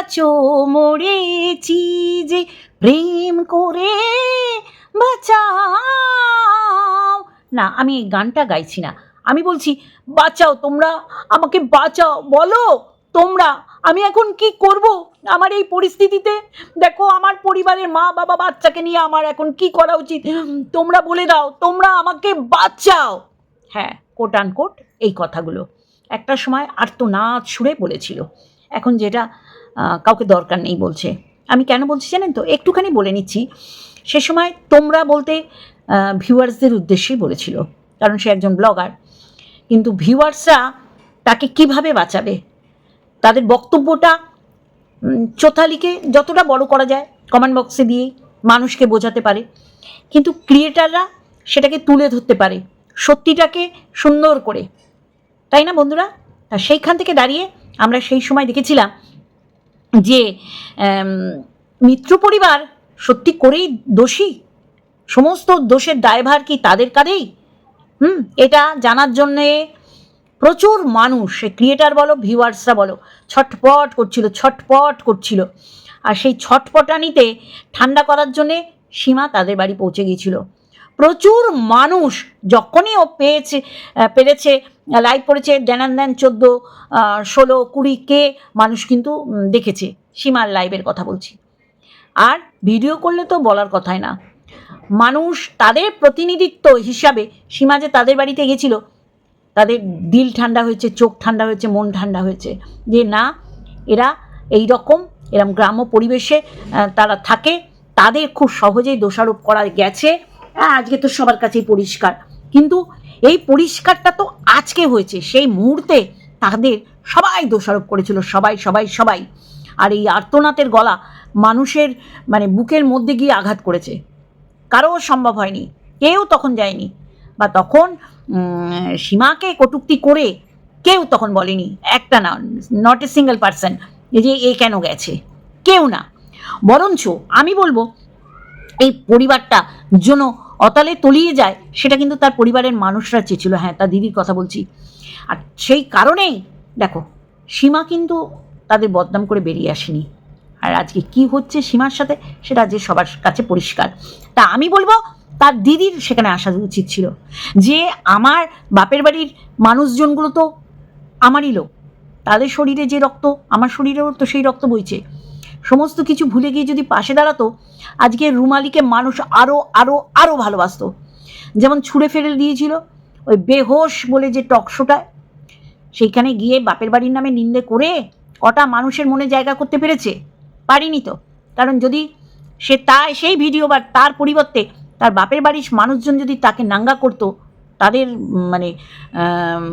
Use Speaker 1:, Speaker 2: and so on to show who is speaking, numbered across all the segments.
Speaker 1: আছো মরেছি যে প্রেম করে বাঁচাও। না, আমি এই গানটা গাইছি না। আমি বলছি, বাঁচাও তোমরা, আমাকে বাঁচাও, বলো তোমরা, আমি এখন কি করব আমার এই পরিস্থিতিতে? দেখো, আমার পরিবারের মা বাবা বাচ্চাকে নিয়ে আমার এখন কি করা উচিত? তোমরা বলে দাও, তোমরা আমাকে বাঁচাও। হ্যাঁ কোট আন কোট এই কথাগুলো। একটা সময় আর তো আর্তনাদ সুরে বলেছিল। এখন যেটা কাউকে দরকার নেই বলছে। আমি কেন বলছি জানেন তো? একটুখানি বলে নিচ্ছি। সে সময় তোমরা বলতে ভিউয়ার্সদের উদ্দেশ্যেই বলেছিল, কারণ সে একজন ব্লগার। কিন্তু ভিউয়ার্সরা তাকে কীভাবে বাঁচাবে? তাদের বক্তব্যটা চোথালিকে যতটা বড় করা যায় কমেন্ট বক্সে দিয়ে মানুষকে বোঝাতে পারে। কিন্তু ক্রিয়েটাররা সেটাকে তুলে ধরতে পারে, সত্যিটাকে সুন্দর করে। তাই না বন্ধুরা? তা সেইখান থেকে দাঁড়িয়ে আমরা সেই সময় দেখেছিলাম যে মিত্র পরিবার সত্যি করেই দোষী? সমস্ত দোষের দায়ভার কি তাদের কাঁধেই? হুম, এটা জানার জন্যে প্রচুর মানুষ, সে ক্রিয়েটার বলো ভিউয়ার্সরা বলো, ছটপট করছিল ছটপট করছিল। আর সেই ছটপটানিতে ঠান্ডা করার জন্যে সীমা তাদের বাড়ি পৌঁছে গিয়েছিল। প্রচুর মানুষ যখনই ও পেয়েছে পেরেছে লাইভ পড়েছে দেনান দেন চোদ্দ ষোলো, কুড়ি কে মানুষ কিন্তু দেখেছে। সীমার লাইভের কথা বলছি। আর ভিডিও করলে তো বলার কথাই না। মানুষ তাদের প্রতিনিধিত্ব হিসাবে সীমা যে তাদের বাড়িতে গেছিল, তাদের দিল ঠান্ডা হয়েছে, চোখ ঠান্ডা হয়েছে, মন ঠান্ডা হয়েছে। যে না, এরা এই রকম এরম গ্রাম্য পরিবেশে তারা থাকে, তাদের খুব সহজেই দোষারোপ করা গেছে। হ্যাঁ, আজকে তো সবার কাছেই পরিষ্কার। কিন্তু এই পরিষ্কারটা তো আজকে হয়েছে সেই মুহূর্তে তাদের সবাই দোষারোপ করেছিল সবাই সবাই সবাই। আর এই আর্তনাথের গলা মানুষের মানে বুকের মধ্যে গিয়ে আঘাত করেছে। কারও সম্ভব হয়নি কেউ তখন যায়নি। বা তখন সীমাকে কটূক্তি করে কেউ তখন বলেনি একটা না নট এ সিঙ্গেল পার্সন যে এ কেন গেছে? কেউ না। বরঞ্চ আমি বলব এই পরিবারটা যেন অতালে তলিয়ে যায়, সেটা কিন্তু তার পরিবারের মানুষরা চেয়েছিল। হ্যাঁ তার দিদির কথা বলছি। আর সেই কারণেই, দেখো, সীমা কিন্তু তাদের বদনাম করে বেরিয়ে আসেনি। আর আজকে কি হচ্ছে সীমার সাথে, সেটা যে সবার কাছে পরিষ্কার। তা আমি বলব, তার দিদির সেখানে আসা উচিত ছিল। যে আমার বাপের বাড়ির মানুষজনগুলো তো আমারই লোক। তাদের শরীরে যে রক্ত, আমার শরীরেও তো সেই রক্ত বইছে। সমস্ত কিছু ভুলে গিয়ে যদি পাশে দাঁড়াতো, আজকে রুমালিকে মানুষ আরও আরও আরও ভালোবাসতো। যেমন ছুঁড়ে ফেলে দিয়েছিল ওই বেহোশ বলে যে টকশোটায় সেইখানে গিয়ে বাপের বাড়ির নামে নিন্দে করে কটা মানুষের মনে জায়গা করতে পেরেছে? পারিনি তো। কারণ যদি সে তা সেই ভিডিও বা তার পরিবর্তে তার বাপের বাড়ির মানুষজন যদি তাকে নাঙ্গা করতো, তাদের মানে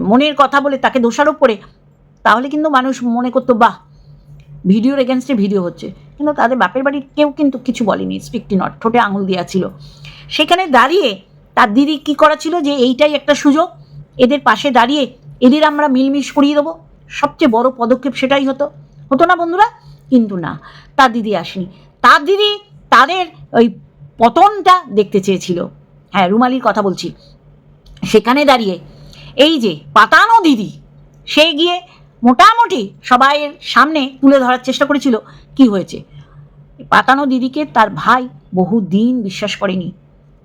Speaker 1: মনের কথা বলে তাকে দোষারোপ করে, তাহলে কিন্তু মানুষ মনে করতো, বাহ ভিডিওর এগেনস্টে ভিডিও হচ্ছে। কিন্তু তাদের বাপের বাড়ির কেউ কিন্তু কিছু বলেনি স্পিকটি নট ঠোঁটে আঙুল দেওয়া ছিল। সেখানে দাঁড়িয়ে তার দিদি কি করা ছিল যে এইটাই একটা সুযোগ, এদের পাশে দাঁড়িয়ে এদের আমরা মিলমিশ করিয়ে দেবো। সবচেয়ে বড় পদক্ষেপ সেটাই হতো। হতো না বন্ধুরা? কিন্তু না, তার দিদি আসেনি। তার দিদি তাদের ওই পতনটা দেখতে চেয়েছিল। হ্যাঁ রুমালির কথা বলছি। সেখানে দাঁড়িয়ে এই যে পাতানো দিদি, সে গিয়ে মোটামুটি সবাইয়ের সামনে তুলে ধরার চেষ্টা করেছিল কি হয়েছে। পাতানো দিদিকে তার ভাই বহু দিন বিশ্বাস করেনি।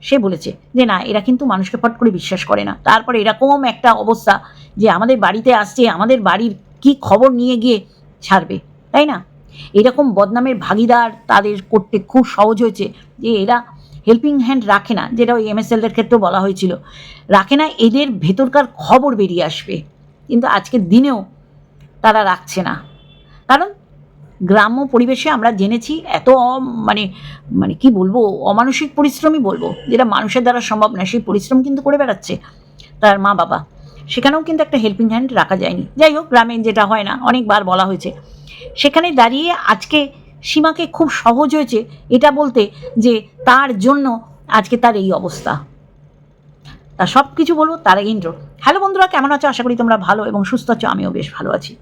Speaker 1: সে বলেছে যে, না, এরা কিন্তু মানুষকে ফট করে বিশ্বাস করে না। তারপরে এরকম একটা অবস্থা যে, আমাদের বাড়িতে আসছে, আমাদের বাড়ির কি খবর নিয়ে গিয়ে ছাড়বে, তাই না? এরকম বদনামের ভাগিদার তাদের করতে খুব সহজ হয়েছে যে, এরা হেল্পিং হ্যান্ড রাখে না, যেটা ওই এমএসএলদের ক্ষেত্রেও বলা হয়েছিল। রাখে না, এদের ভেতরকার খবর বেরিয়ে আসবে। কিন্তু আজকের দিনেও তারা রাখছে না। কারণ গ্রাম্য পরিবেশে আমরা জেনেছি এত মানে মানে কি বলব, অমানসিক পরিশ্রমই বলব, যেটা মানুষের দ্বারা সম্ভব না, সেই পরিশ্রম কিন্তু করে বেড়াচ্ছে তার মা বাবা। সেখানেও কিন্তু একটা হেল্পিং হ্যান্ড রাখা যায়নি। যাই হোক, গ্রামে যেটা হয় না, অনেকবার বলা হয়েছে। সেখানে দাঁড়িয়ে আজকে সীমাকে খুব সহজ হয়েছে এটা বলতে যে তার জন্য আজকে তার এই অবস্থা। তা সব কিছু বলব তার আগে ইন্ট্রো হ্যালো বন্ধুরা, কেমন আছো? আশা করি তোমরা ভালো এবং সুস্থ আছো, আমিও বেশ ভালো আছি।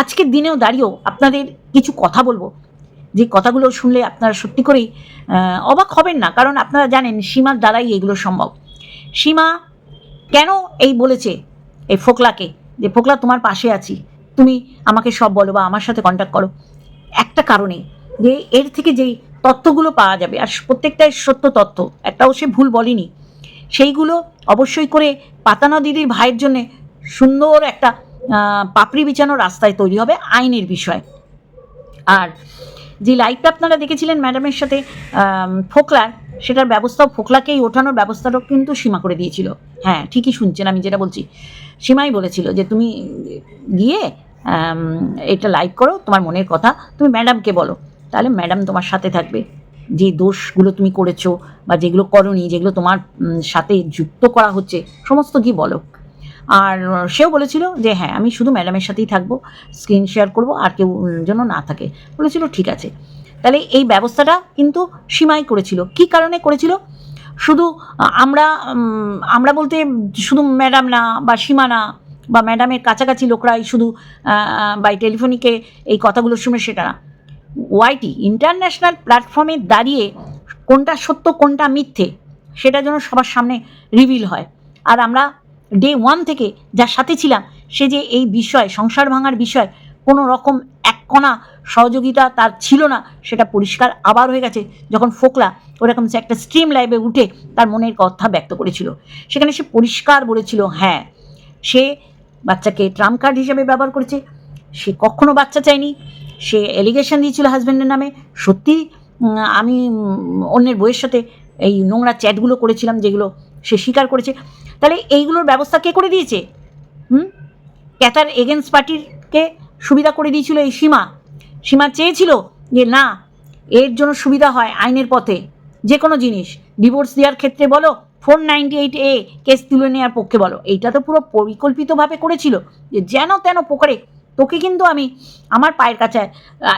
Speaker 1: আজকের দিনেও দাঁড়িয়েও আপনাদের কিছু কথা বলব। যে কথাগুলো শুনলে আপনারা সত্যি করেই অবাক হবেন না, কারণ আপনারা জানেন সীমার দ্বারাই এগুলো সম্ভব। সীমা কেন এই বলেছে এই ফোকলাকে? যে ফোকলা, তোমার পাশে আছি। তুমি আমাকে সব বলো বা আমার সাথে কন্ট্যাক্ট করো। একটা কারণে, যে এর থেকে যেই তথ্যগুলো পাওয়া যাবে, আর প্রত্যেকটাই সত্য তথ্য একটাও সে ভুল বলেনি। সেইগুলো অবশ্যই করে পাতানা দিদির ভাইয়ের জন্যে সুন্দর একটা পাপড়ি বিছানো রাস্তায় তৈরি হবে আইনের বিষয়। আর যে লাইভটা আপনারা দেখেছিলেন ম্যাডামের সাথে ফোকলার, সেটার ব্যবস্থাও ফোকলাকেই ওঠানোর ব্যবস্থাটাও কিন্তু সীমা করে দিয়েছিল। হ্যাঁ ঠিকই শুনছেন, আমি যেটা বলছি। সীমাই বলেছিল যে তুমি গিয়ে এটা লাইভ করো, তোমার মনের কথা। তুমি ম্যাডামকে বলো, তাহলে ম্যাডাম তোমার সাথে থাকবে। যে দোষগুলো তুমি করেছ বা যেগুলো করনি, যেগুলো তোমার সাথে যুক্ত করা হচ্ছে, সমস্ত কি বলো। আর সেও বলেছিল যে হ্যাঁ আমি শুধু ম্যাডামের সাথেই থাকব, স্ক্রিন শেয়ার করব, আর কেউ যেন না থাকে। বলেছিল, ঠিক আছে। তাহলে এই ব্যবস্থাটা কিন্তু সীমাই করেছিল। কি কারণে করেছিল? শুধু আমরা আমরা বলতে শুধু ম্যাডাম না বা সীমা না, বা ম্যাডামের কাছাকাছি লোকরাই শুধু বাই টেলিফোনিকে এই কথাগুলো শুনে সেটা না। ওয়াইটি ইন্টারন্যাশনাল প্ল্যাটফর্মে দাঁড়িয়ে কোনটা সত্য, কোনটা মিথ্যে, সেটা যেন সবার সামনে রিভিল হয়। আর আমরা ডে ওয়ান থেকে যার সাথে ছিলাম, সে যে এই বিষয়, সংসার ভাঙার বিষয়, কোনো রকম এক কণা সহযোগিতা তার ছিল না, সেটা পরিষ্কার আবার হয়ে গেছে যখন ফোকলা ওরকম সে একটা স্ট্রিম লাইভে উঠে তার মনের কথা ব্যক্ত করেছিল। সেখানে সে পরিষ্কার বলেছিল হ্যাঁ সে বাচ্চাকে ট্রাম কার্ড হিসেবে ব্যবহার করেছে, সে কখনো বাচ্চা চায়নি সে এলিগেশন দিয়েছিল হাজব্যান্ডের নামে। সত্যি আমি অন্যের বইয়ের সাথে এই নোংরা চ্যাটগুলো করেছিলাম যেগুলো সে স্বীকার করেছে। তাহলে এইগুলোর ব্যবস্থা কে করে দিয়েছে? হুম? ক্যাথার এগেন্স্ট পার্টিরকে সুবিধা করে দিয়েছিল এই সীমা। সীমা চেয়েছিল যে না, এর জন্য সুবিধা হয় আইনের পথে। যে কোনো জিনিস ডিভোর্স দেওয়ার ক্ষেত্রে বলো four ninety eight A case তুলে নেওয়ার পক্ষে বলো। এইটা তো পুরো পরিকল্পিতভাবে করেছিল যে যেন তেন পোকারে তোকে কিন্তু আমি আমার পায়ের কাছে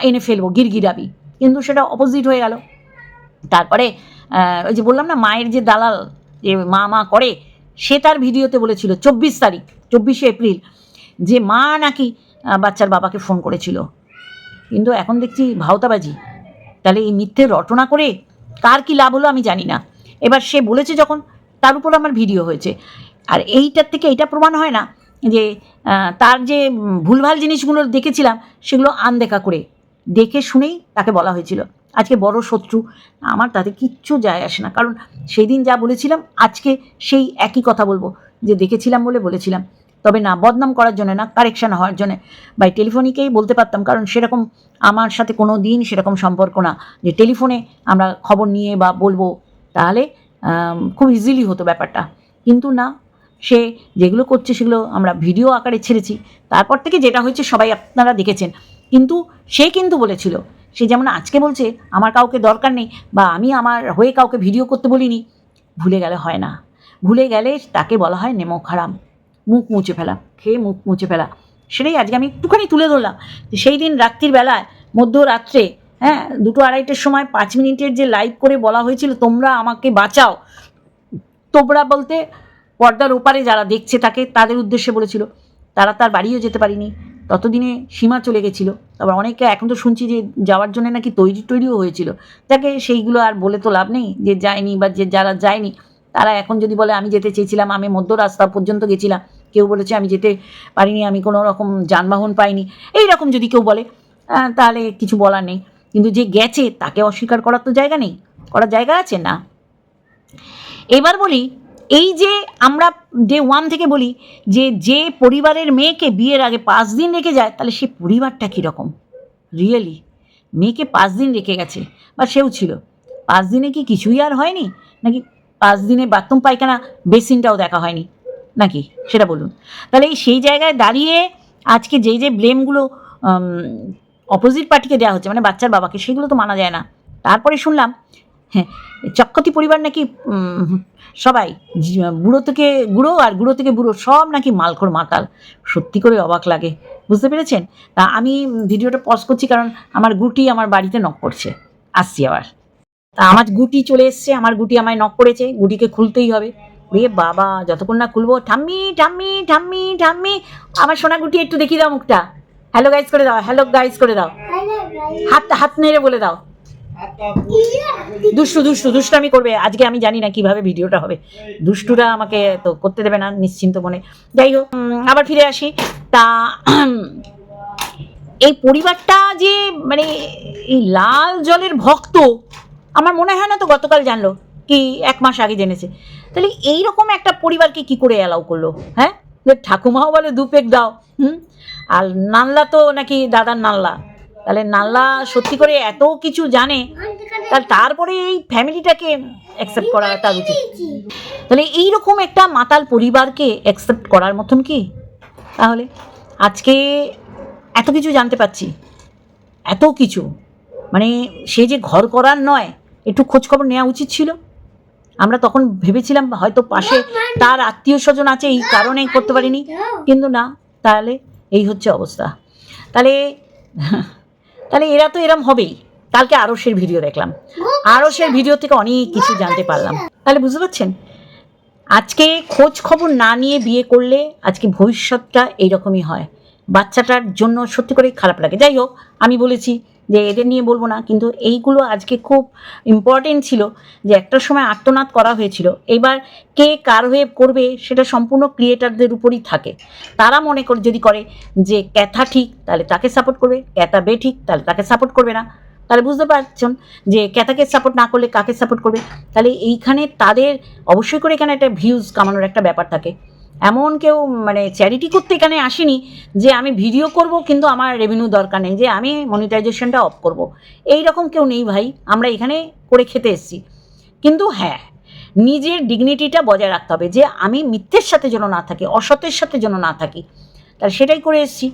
Speaker 1: এনে ফেলব, গিরগিরাবি। কিন্তু সেটা অপোজিট হয়ে গেল। তারপরে ওই যে বললাম না, মায়ের যে দালাল যে মা মা করে, সে তার ভিডিওতে বলেছিল, চব্বিশ তারিখ, চব্বিশে এপ্রিল, যে মা নাকি বাচ্চার বাবাকে ফোন করেছিল। কিন্তু এখন দেখছি ভাওতাবাজি। তাহলে এই মিথ্যে রটনা করে কার কি লাভ হলো আমি জানি না। এবার সে বলেছে যখন, তার উপর আমার ভিডিও হয়েছে। আর এইটার থেকে এটা প্রমাণ হয় না যে তার যে ভুলভাল জিনিসগুলো দেখেছিলাম, সেগুলো আনদেখা করে দেখে শুনেই তাকে বলা হয়েছিল। আজকে বড় শত্রু, আমার তাতে কিচ্ছু যায় আসে না। কারণ সেই দিন যা বলেছিলাম, আজকে সেই একই কথা বলব, যে দেখেছিলাম বলে বলেছিলাম। তবে না, বদনাম করার জন্য না, কারেকশান হওয়ার জন্য। বাই টেলিফোনিকেই বলতে পারতাম, কারণ সেরকম আমার সাথে কোনো দিন সেরকম সম্পর্ক না। যে টেলিফোনে আমরা খবর নিয়ে বা বলব, তাহলে খুব ইজিলি হতো ব্যাপারটা। কিন্তু না সে যেগুলো করছে সেগুলো আমরা ভিডিও আকারে ছেড়েছি। তারপর থেকে যেটা হয়েছে সবাই আপনারা দেখেছেন। কিন্তু সে কিন্তু বলেছিল, সে যেমন আজকে বলছে, আমার কাউকে দরকার নেই বা আমি আমার হয়ে কাউকে ভিডিও করতে বলিনি। ভুলে গেলে হয় না। ভুলে গেলে তাকে বলা হয় নেমক হারাম মুখ মুছে ফেলা, খেয়ে মুখ মুছে ফেলা। সেটাই আজকে আমি একটুখানি তুলে ধরলাম। সেই দিন রাত্রির বেলায়, মধ্যরাত্রে হ্যাঁ দুটো আড়াইটের সময় পাঁচ মিনিটের যে লাইভ করে বলা হয়েছিল, তোমরা আমাকে বাঁচাও। তোমরা বলতে পর্দার ওপারে যারা দেখছে তাকে, তাদের উদ্দেশ্যে বলেছিল, তারা তার বাড়িও যেতে পারিনি। ততদিনে সীমা চলে গেছিল। তারপর অনেকে এখন তো শুনছি যে যাওয়ার জন্য নাকি তৈরি তৈরিও হয়েছিল। তাকে সেইগুলো আর বলে তো লাভ নেই, যে যায়নি বা যে যারা যায়নি, তারা এখন যদি বলে, আমি যেতে চেয়েছিলাম, আমি মধ্য রাস্তা পর্যন্ত গেছিলাম, কেউ বলেছে আমি যেতে পারিনি, আমি কোনো রকম যানবাহন পাইনি। এই রকম যদি কেউ বলে তাহলে কিছু বলার নেই। কিন্তু যে গেছে, তাকে অস্বীকার করার তো জায়গা নেই। করার জায়গা আছে না। এবার বলি এই যে আমরা ডে ওয়ান থেকে বলি যে যে পরিবারের মেয়েকে বিয়ের আগে পাঁচ দিন রেখে যায়, তাহলে সে পরিবারটা কীরকম? রিয়েলি মেয়েকে পাঁচ দিন রেখে গেছে, বা সেও ছিল। পাঁচ দিনে কি কিছুই আর হয়নি? নাকি পাঁচ দিনে বাথরুম, পায়খানা, বেসিনটাও দেখা হয়নি? নাকি? সেটা বলুন। তাহলে এই সেই জায়গায় দাঁড়িয়ে আজকে যেই যে ব্লেমগুলো অপোজিট পার্টিকে দেওয়া হচ্ছে মানে বাচ্চার বাবাকে, সেগুলো তো মানা যায় না। তারপরে শুনলাম হ্যাঁ চক্রতি পরিবার নাকি সবাই বুড়ো থেকে বুড়ো আর বুড়ো থেকে বুড়ো সব নাকি মালখোর মাতাল। সত্যি করে অবাক লাগে। বুঝতে পেরেছেন? তা আমি ভিডিওটা পজ করছি কারণ আমার গুটি আমার বাড়িতে নক করছে। আসছি আবার। তা আমার গুটি চলে এসছে আমার গুটি আমায় নক করেছে। গুটিকে খুলতেই হবে। রে বাবা যতক্ষণ না খুলবো ঠাম্মি ঠাম্মি ঠাম্মি ঠাম্মি আমার সোনা গুটি একটু দেখিয়ে দাও মুখটা। হ্যালো গাইজ করে দাও হ্যালো গাইজ করে দাও। হাত হাত নেড়ে বলে দাও। দুষ্টু দুষ্টু, দুষ্টামি করবে। আজকে আমি জানি না কীভাবে ভিডিওটা হবে। দুষ্টুরা আমাকে তো করতে দেবে না, নিশ্চিন্ত মনে। যাই হোক আবার ফিরে আসি। তা এই পরিবারটা যে মানে এই লাল জলের ভক্ত, আমার মনে হয় না তো গতকাল জানলো, কি এক মাস আগে জেনেছে। তাহলে এইরকম একটা পরিবারকে কি করে অ্যালাউ করল হ্যাঁ? ঠাকুমাও বলে দু পেক দাও, হুম? আর নাল্লা তো নাকি দাদার নাল্লা। তাহলে নাল্লা সত্যি করে এত কিছু জানে, তাহলে তারপরে এই ফ্যামিলিটাকে অ্যাকসেপ্ট করা তার উচিত। তাহলে এইরকম একটা মাতাল পরিবারকে অ্যাকসেপ্ট করার মতন কি? তাহলে আজকে এত কিছু জানতে পারছি, এত কিছু। মানে সে যে ঘর করার নয়, একটু খোঁজখবর নেওয়া উচিত ছিল। আমরা তখন ভেবেছিলাম হয়তো পাশে তার আত্মীয় স্বজন আছে, এই কারণে করতে পারিনি। কিন্তু না, তাহলে এই হচ্ছে অবস্থা। তাহলে তাহলে এরা তো এরম হবেই। কালকে আরসের ভিডিও দেখলাম। আরসের ভিডিও থেকে অনেক কিছু জানতে পারলাম। তাহলে বুঝতে পারছেন? আজকে খোঁজ খবর না নিয়ে বিয়ে করলে আজকে ভবিষ্যৎটা এইরকমই হয়। বাচ্চাটার জন্য সত্যি করে খারাপ লাগে। যাই হোক, আমি বলেছি যে এদের নিয়ে বলব না, কিন্তু এইগুলো আজকে খুব ইম্পর্টেন্ট ছিল যে একটা সময় আত্মনাদ করা হয়েছিল। এবার কে কার হয়ে করবে সেটা সম্পূর্ণ ক্রিয়েটারদের উপরই থাকে। তারা মনে করে, যদি করে যে ক্যাথা ঠিক, তাহলে তাকে সাপোর্ট করবে, ক্যাথা বে ঠিক, তাহলে তাকে সাপোর্ট করবে না। তাহলে বুঝতে পারছেন যে ক্যাথাকে সাপোর্ট না করলে কাকে সাপোর্ট করবে? তাহলে এইখানে তাদের অবশ্যই করে এখানে একটা ভিউজ কামানোর একটা ব্যাপার থাকে। এমন কেউ মানে চ্যারিটি করতে এখানে আসেনি যে আমি ভিডিও করব, কিন্তু আমার রেভিনিউ দরকার নেই, যে আমি মনিটাইজেশনটা অফ করব। এই রকম কেউ নেই ভাই, আমরা এখানে করে খেতে এসেছি। কিন্তু হ্যাঁ নিজের ডিগনিটিটা বজায় রাখতে হবে, যে আমি মিথ্যের সাথে যেন না থাকি অসতের সাথে যেন না থাকি। তাহলে সেটাই করে এসেছি।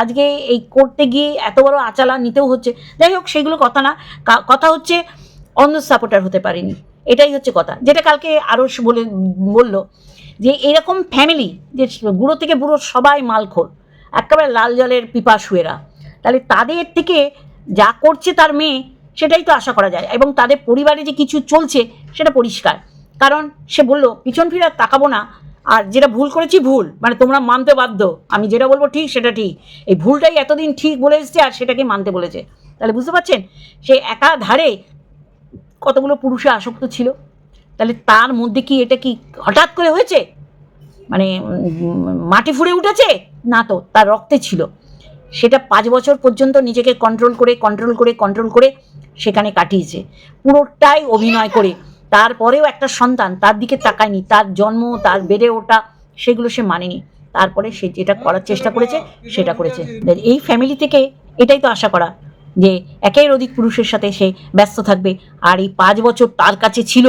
Speaker 1: আজকে এই করতে গিয়ে এত বড় আচালা নিতেও হচ্ছে। যাই হোক, সেগুলো কথা না কথা হচ্ছে অন্য সাপোর্টার হতে পারেনি। এটাই হচ্ছে কথা। যেটা কালকে আরও বলে, বলল যে এরকম ফ্যামিলি যে বুড়ো থেকে বুড়ো সবাই মালখোর, একেবারে লাল জলের পিপাসুয়েরা। তাহলে তাদের থেকে যা করছে তার মেয়ে, সেটাই তো আশা করা যায়। এবং তাদের পরিবারে যে কিছু চলছে, সেটা পরিষ্কার। কারণ সে বলল, পিছন ফিরে আর তাকাবো না। আর যেটা ভুল করেছি, ভুল। মানে তোমরা মানতে বাধ্য। আমি যেটা বলব ঠিক, সেটা ঠিক। এই ভুলটাই এতদিন ঠিক বলে এসছে, আর সেটাকে মানতে বলেছে। তাহলে বুঝতে পারছেন? সে একা ধারে কতগুলো পুরুষে আসক্ত ছিল? তাহলে তার মধ্যে কি এটা কি হঠাৎ করে হয়েছে? মানে মাটি ফুঁড়ে উঠেছে? না তো, তার রক্তে ছিল। সেটা পাঁচ বছর পর্যন্ত নিজেকে কন্ট্রোল করে কন্ট্রোল করে কন্ট্রোল করে সেখানে কাটিয়েছে। পুরোটাই অভিনয় করে। তারপরেও একটা সন্তান, তার দিকে তাকায়নি। তার জন্ম, তার বেড়ে ওঠা, সেগুলো সে মানেনি। তারপরে সে যেটা করার চেষ্টা করেছে, সেটা করেছে। এই ফ্যামিলি থেকে এটাই তো আশা করা, যে একের অধিক পুরুষের সাথে সে ব্যস্ত থাকবে। আর এই পাঁচ বছর তার কাছে ছিল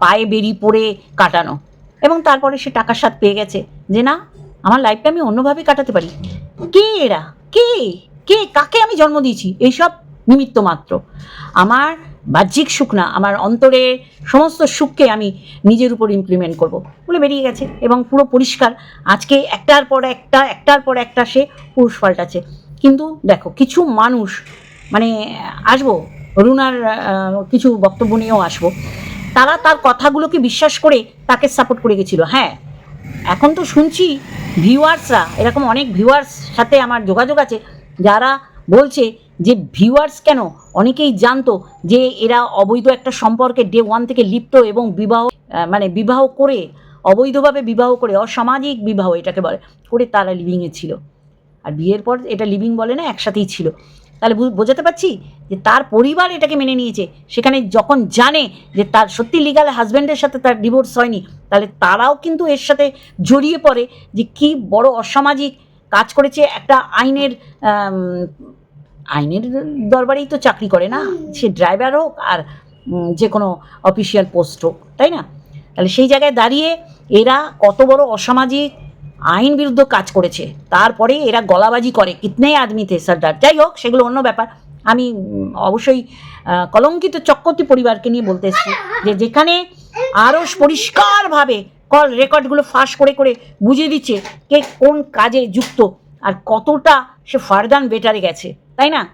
Speaker 1: পায়ে বেরি পড়ে কাটানো। এবং তারপরে সে টাকার স্বাদ পেয়ে গেছে যে, না, আমার লাইফটা আমি অন্যভাবে কাটাতে পারি। কে এরা? কে? কে? কাকে আমি জন্ম দিয়েছি? এইসব নিমিত্ত মাত্র। আমার বাহ্যিক সুখ না, আমার অন্তরের সমস্ত সুখকে আমি নিজের উপর ইমপ্লিমেন্ট করব বলে বেরিয়ে গেছে এবং পুরো পরিষ্কার। আজকে একটার পর একটা, একটার পর একটা সে পুরুষ পাল্টাচ্ছে। কিন্তু দেখো, কিছু মানুষ মানে আসব, রুনার কিছু বক্তব্য নিয়েও আসব। তারা তার কথাগুলোকে বিশ্বাস করে তাকে সাপোর্ট করে গেছিল। হ্যাঁ এখন তো শুনছি ভিউয়ার্সরা, এরকম অনেক ভিউয়ার্স সাথে আমার যোগাযোগ আছে, যারা বলছে যে ভিউয়ার্স কেন? অনেকেই জানতো যে এরা অবৈধ একটা সম্পর্কে ডে ওয়ান থেকে লিপ্ত এবং বিবাহ মানে বিবাহ করে, অবৈধভাবে বিবাহ করে, অসামাজিক বিবাহ এটাকে বলে, করে তারা লিভিংয়ে ছিল। আর বিয়ের পর এটা লিভিং বলে না, একসাথেই ছিল। তাহলে বোঝাতে পারছি যে তার পরিবার এটাকে মেনে নিয়েছে। সেখানে যখন জানে যে তার সত্যি লিগাল হাজব্যান্ডের সাথে তার ডিভোর্স হয়নি তাহলে তারাও কিন্তু এর সাথে জড়িয়ে পড়ে যে কি বড় অসামাজিক কাজ করেছে একটা আইনের আইনের দরবারেই তো চাকরি করে না। সে ড্রাইভার হোক আর যে কোনো অফিসিয়াল পোস্ট হোক তাই না? তাহলে সেই জায়গায় দাঁড়িয়ে এরা কত বড় অসামাজিক আইন বিরুদ্ধ কাজ করেছে, তারপরে এরা গলাবাজি করে। কিতনে আদমিতে সর্দার। যাই হোক, সেগুলো অন্য ব্যাপার। আমি অবশ্যই কলঙ্কিত চক্রবর্তী পরিবারকে নিয়ে বলতে এসেছি যে যেখানে আরও পরিষ্কারভাবে কল রেকর্ডগুলো ফাঁস করে করে বুঝিয়ে দিচ্ছে কে কোন কাজে যুক্ত আর কতটা সে ফারদান বেটারে গেছে। তাই না?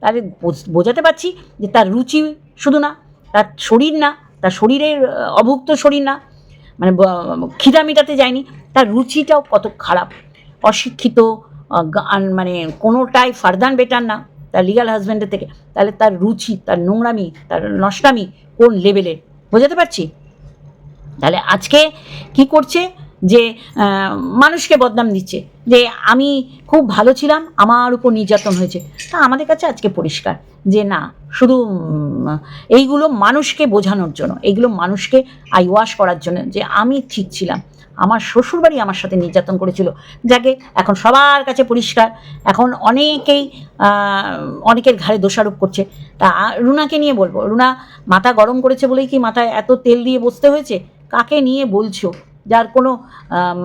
Speaker 1: তাহলে বোঝ- বোঝাতে পারছি যে তার রুচি শুধু না, তার শরীর না, তার শরীরের অভুক্ত শরীর না মানে খিদা মেটাতে যায়নি। তার রুচিটাও কত খারাপ। অশিক্ষিত মানে কোনোটাই ফারদান বেটার না। তার লিগাল হাজব্যান্ডের থেকে। তাহলে তার রুচি, তার নোংরামি, তার নষ্টামি কোন লেভেলের বোঝাতে পারছি? তাহলে আজকে কি করছে যে মানুষকে বদনাম দিচ্ছে। যে আমি খুব ভালো ছিলাম, আমার উপর নির্যাতন হয়েছে। তা আমাদের কাছে আজকে পরিষ্কার যে না, শুধু এইগুলো মানুষকে বোঝানোর জন্য, এইগুলো মানুষকে আই ওয়াশ করার জন্য যে আমি ঠিক ছিলাম। আমার শ্বশুরবাড়ি আমার সাথে নির্যাতন করেছিল। যাকে এখন সবার কাছে পরিষ্কার। এখন অনেকেই অনেকের ঘাড়ে দোষারোপ করছে। তা রুনাকে নিয়ে বলব, রুনা মাথা গরম করেছে বলেই কি মাথায় এত তেল দিয়ে বসতে হয়েছে? কাকে নিয়ে বলছো? যার কোনো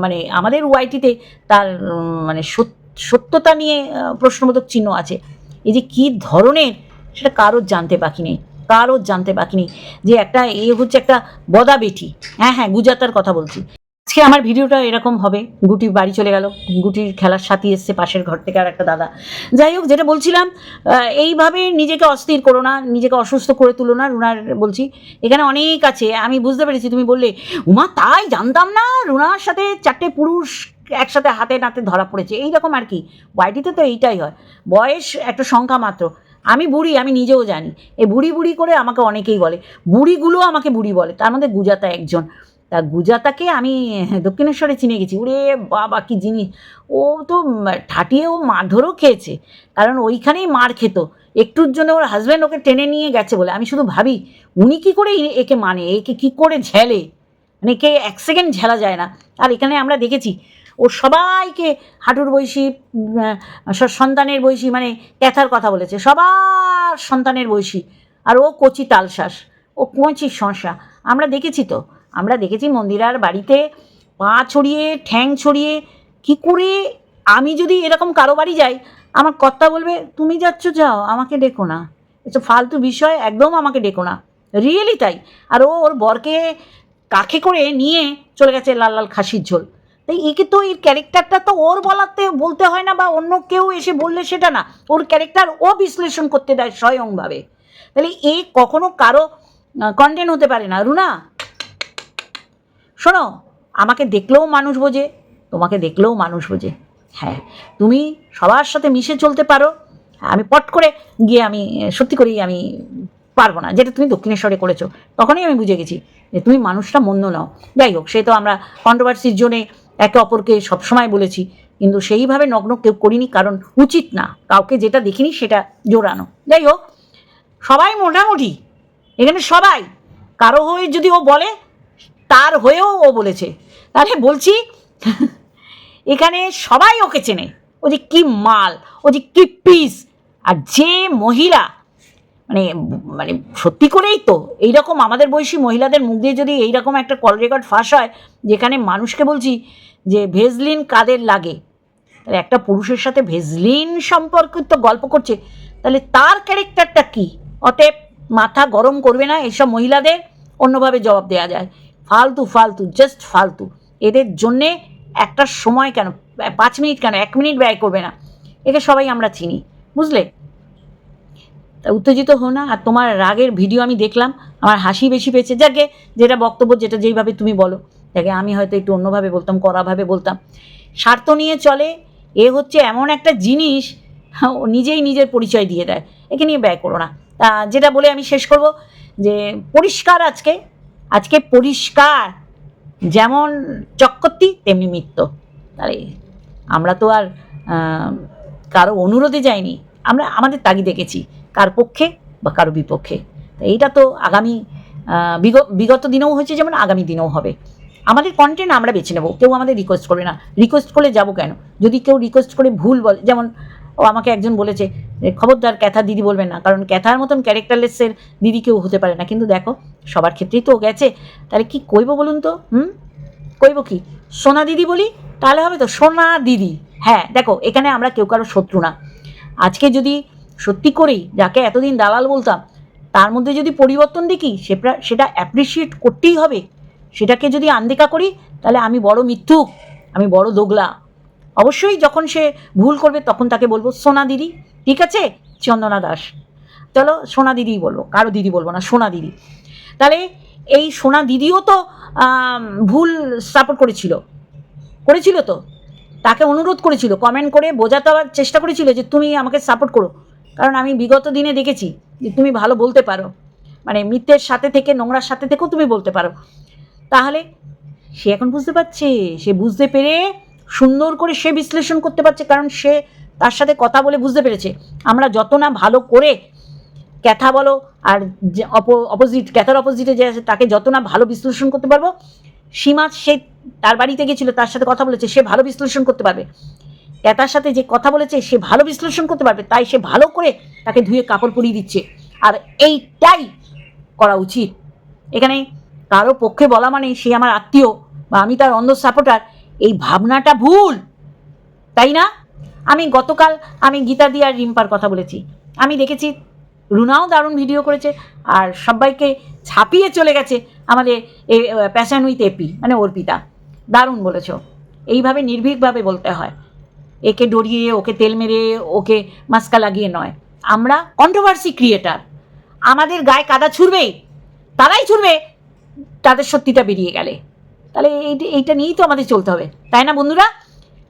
Speaker 1: মানে আমাদের ওয়াইটিতে তার মানে সত- সত্যতা নিয়ে প্রশ্নবোধক চিহ্ন আছে। এই যে কী ধরনের, সেটা কারোর জানতে বাকি নেই। কারোর জানতে বাকি নেই। যে একটা, এ হচ্ছে একটা বদা বেটি হ্যাঁ হ্যাঁ গুজাতার কথা বলছি। আজকে আমার ভিডিওটা এরকম হবে। গুটি বাড়ি চলে গেল। গুটির খেলার সাথী এসছে পাশের ঘর থেকে আর একটা দাদা। যাই হোক, যেটা বলছিলাম এইভাবে নিজেকে অস্থির করো না, নিজেকে অসুস্থ করে তুলো না, রুনার বলছি। এখানে অনেক আছে, আমি বুঝতে পেরেছি, তুমি বললে, উমা, তাই জানতাম না, রুনার সাথে চারটে পুরুষ একসাথে হাতে নাতে ধরা পড়েছে। এইরকম আর কি। ওয়াইটিতে তো এইটাই হয়। বয়স একটা সংখ্যা মাত্র। আমি বুড়ি, আমি নিজেও জানি। এই বুড়ি বুড়ি করে আমাকে অনেকেই বলে। বুড়িগুলো আমাকে বুড়ি বলে। তার মধ্যে গুজাতা একজন। তা গুজাতাকে আমি দক্ষিণেশ্বরে চিনে গেছি। ওরে বাবা কি জিনিস। ও তো উম, ঠাটিয়েও মারধরও খেয়েছে কারণ ওইখানেই মার খেত। একটুর জন্য ওর হাজব্যান্ড ওকে টেনে নিয়ে গেছে বলে। আমি শুধু ভাবি উনি কী করে একে মানে? একে কী করে ঝেলে? মানে একে এক সেকেন্ড ঝেলা যায় না। আর এখানে আমরা দেখেছি ও সবাইকে হাঁটুর উম, সন্তানের বয়সী মানে ক্যাথার কথা বলেছে সবার সন্তানের বয়সী। আর ও কচি তালশ্বাস ও কোঁচি শশা। আমরা দেখেছি তো আমরা দেখেছি মন্দিরার বাড়িতে পা ছড়িয়ে, ঠ্যাং ছড়িয়ে, কি করে আমি যদি এরকম কারও বাড়ি যাই, আমার কর্তা বলবে, তুমি যাচ্ছ, যাও, আমাকে ডেকো না। এসব ফালতু বিষয়, একদম আমাকে ডেকো না। রিয়েলি তাই। আর ও ওর বরকে কাখে করে নিয়ে চলে গেছে লাল লাল খাসির ঝোল। তাই একে তো এর ক্যারেক্টারটা তো ওর বলাতে বলতে হয় না বা অন্য কেউ এসে বললে সেটা না। ওর ক্যারেক্টার ও বিশ্লেষণ করতে দেয় স্বয়ংভাবে। তাহলে এ কখনো কারও কন্টেন্ট হতে পারে না। রুনা শোনো, আমাকে দেখলেও মানুষ বোঝে, তোমাকে দেখলেও মানুষ বোঝে। হ্যাঁ তুমি সবার সাথে মিশে চলতে পারো। আমি পট করে গিয়ে আমি, সত্যি করেই আমি পারব না। যেটা তুমি দক্ষিণেশ্বরে করেছ, তখনই আমি বুঝে গেছি যে তুমি মানুষটা মন্দ নাও। যাই হোক, সে তো আমরা কন্ট্রোভার্সির জন্যে একে অপরকে সবসময় বলেছি, কিন্তু সেইভাবে নগ্ন কেউ করিনি, কারণ উচিত না। কাউকে যেটা দেখিনি সেটা জোরানো। যাই হোক, সবাই মোটামুটি। এখানে সবাই, কারও হয়ে যদি ও বলে তার হয়েও ও বলেছে। তাহলে বলছি, এখানে সবাই ওকে চেনে। ও যে কি মাল, ও যে কি পিস আর যে মহিলা মানে মানে সত্যি করেই তো, এইরকম আমাদের বয়সী মহিলাদের মুখ দিয়ে যদি এইরকম একটা কল রেকর্ড ফাঁস হয়, যেখানে মানুষকে বলছি যে ভেজলিন কাদের লাগে? তাহলে একটা পুরুষের সাথে ভেজলিন সম্পর্কিত গল্প করছে, তাহলে তার ক্যারেক্টারটা কি? অতএব মাথা গরম করবে না, এসব মহিলাদের অন্যভাবে জবাব দেওয়া যায়। ফালতু ফালতু জাস্ট ফালতু। এদের জন্যে একটা সময় কেন, পাঁচ মিনিট কেন, এক মিনিট ব্যয় করবে না। একে সবাই আমরা চিনি, বুঝলে? তা উত্তেজিত হো না, আর তোমার রাগের ভিডিও আমি দেখলাম, আমার হাসি বেশি পেয়েছে। যাকে যেটা বক্তব্য, যেটা যেইভাবে তুমি বলো। যাকে আমি হয়তো একটু অন্যভাবে বলতাম, কড়াভাবে বলতাম। স্বার্থ নিয়ে চলে, এ হচ্ছে এমন একটা জিনিস নিজেই নিজের পরিচয় দিয়ে দেয়। একে নিয়ে ব্যয় করো না। যেটা বলে আমি শেষ করব, যে পরিষ্কার আজকে আজকে পরিষ্কার, যেমন চক্করতি তেমনি মিত্র তাহলে আমরা তো আর কারও অনুরোধে যাইনি। আমরা আমাদের তাগি দেখেছি কার পক্ষে বা কারও বিপক্ষে। এইটা তো আগামী বিগ- বিগত দিনেও হয়েছে, যেমন আগামী দিনেও হবে। আমাদের কন্টেন্ট আমরা বেছে নেব, কেউ আমাদের রিকোয়েস্ট করবে না। রিকোয়েস্ট করলে যাব কেন? যদি কেউ রিকোয়েস্ট করে ভুল বলে, যেমন ও আমাকে একজন বলেছে খবরদার ক্যাথা দিদি বলবেন না, কারণ ক্যাথার মতন ক্যারেক্টারলেসের দিদি কেউ হতে পারে না। কিন্তু দেখো, সবার ক্ষেত্রেই তো গেছে। তাহলে কি কইব বলুন তো, হুম? কইব কি? সোনা দিদি বলি? তাহলে হবে তো সোনা দিদি। হ্যাঁ দেখো, এখানে আমরা কেউ কারও শত্রু না। আজকে যদি সত্যি করেই যাকে এতদিন দালাল বলতাম, তার মধ্যে যদি পরিবর্তন দেখি সেটা সেটা অ্যাপ্রিসিয়েট করতেই হবে। সেটাকে যদি আনদেখা করি, তাহলে আমি বড় মিথ্যুক, আমি বড় দোগলা। অবশ্যই যখন সে ভুল করবে তখন তাকে বলব, সোনা দিদি, ঠিক আছে? চন্দনা দাস। চলো সোনা দিদিই বলব, কারও দিদি বলব না, সোনা দিদি। তাহলে এই সোনা দিদিও তো ভুল সাপোর্ট করেছিল। করেছিল তো? তাকে অনুরোধ করেছিল কমেন্ট করে বোঝাতে চেষ্টা করেছিল যে তুমি আমাকে সাপোর্ট করো। কারণ আমি বিগত দিনে দেখেছি যে তুমি ভালো বলতে পারো। মানে মিথ্যের সাথে থেকে, নোংরার সাথে থেকেও তুমি বলতে পারো। তাহলে সে এখন বুঝতে পারছে, সে বুঝতে পেরে সুন্দর করে সে বিশ্লেষণ করতে পারছে, কারণ সে তার সাথে কথা বলে বুঝতে পেরেছে। আমরা যত না ভালো করে ক্যাথা বলো আর যে অপোজিট ক্যাথার অপোজিটে যে আছে, তাকে যত না ভালো বিশ্লেষণ করতে পারব, সীমা সে তার বাড়িতে গেছিল, তার সাথে কথা বলেছে, সে ভালো বিশ্লেষণ করতে পারবে। ক্যাথার সাথে যে কথা বলেছে, সে ভালো বিশ্লেষণ করতে পারবে, তাই সে ভালো করে তাকে ধুয়ে কাপড় পরিয়ে দিচ্ছে। আর এইটাই করা উচিত। এখানে কারও পক্ষে বলা মানে সে আমার আত্মীয় বা আমি তার অন্ধ সাপোর্টার এই ভাবনাটা ভুল। তাই না? আমি গতকাল আমি গীতা দি আর রিম্পার কথা বলেছি। আমি দেখেছি রুনাও দারুণ ভিডিও করেছে আর সবাইকে ছাপিয়ে চলে গেছে আমাদের এ প্যাশান উইথ এপি মানে অর্পিতা দারুণ বলেছ। এইভাবে নির্ভীকভাবে বলতে হয়। একে ডরিয়ে, ওকে তেল মেরে, ওকে মাস্কা লাগিয়ে নয়। আমরা কন্ট্রোভার্সি ক্রিয়েটার আমাদের গায়ে কাদা ছুড়বে, তারাই ছুড়বে, তাদের সত্যিটা বেরিয়ে গেলে। তাহলে এইটা এইটা নিয়েই তো আমাদের চলতে হবে। তাই না বন্ধুরা?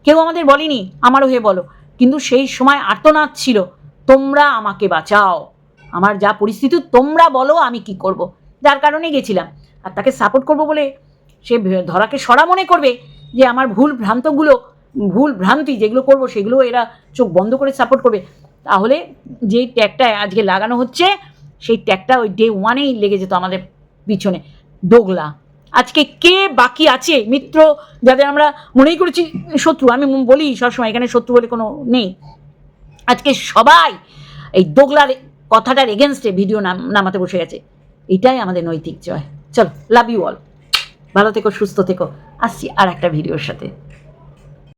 Speaker 1: কেউ আমাদের বলেনি, আমারও হয়ে বলো। কিন্তু সেই সময় আর্তনাদ ছিল, তোমরা আমাকে বাঁচাও। আমার যা পরিস্থিতি, তোমরা বলো আমি কি করব। যার কারণে গেছিলাম। আর তাকে সাপোর্ট করব বলে সে ধরাকে সরা মনে করবে যে আমার ভুল ভ্রান্তগুলো, ভুল ভ্রান্তি যেগুলো করব সেগুলো এরা চোখ বন্ধ করে সাপোর্ট করবে। তাহলে যেই ট্যাগটা আজকে লাগানো হচ্ছে, সেই ট্যাগটা ওই ডে ওয়ানেই লেগে যেত আমাদের পিছনে। দোগলা। আজকে কে বাকি আছে? মিত্র, যাদের আমরা মনেই করেছি শত্রু, আমি বলি সবসময়, এখানে শত্রু বলে কোনো নেই। আজকে সবাই এই দোগলার কথাটার এগেনস্টে ভিডিও নাম নামাতে বসে গেছে। এটাই আমাদের নৈতিক জয়। চলো লাভ ইউ অল ভালো থেকো, সুস্থ থেকো। আসছি আর একটা ভিডিওর সাথে।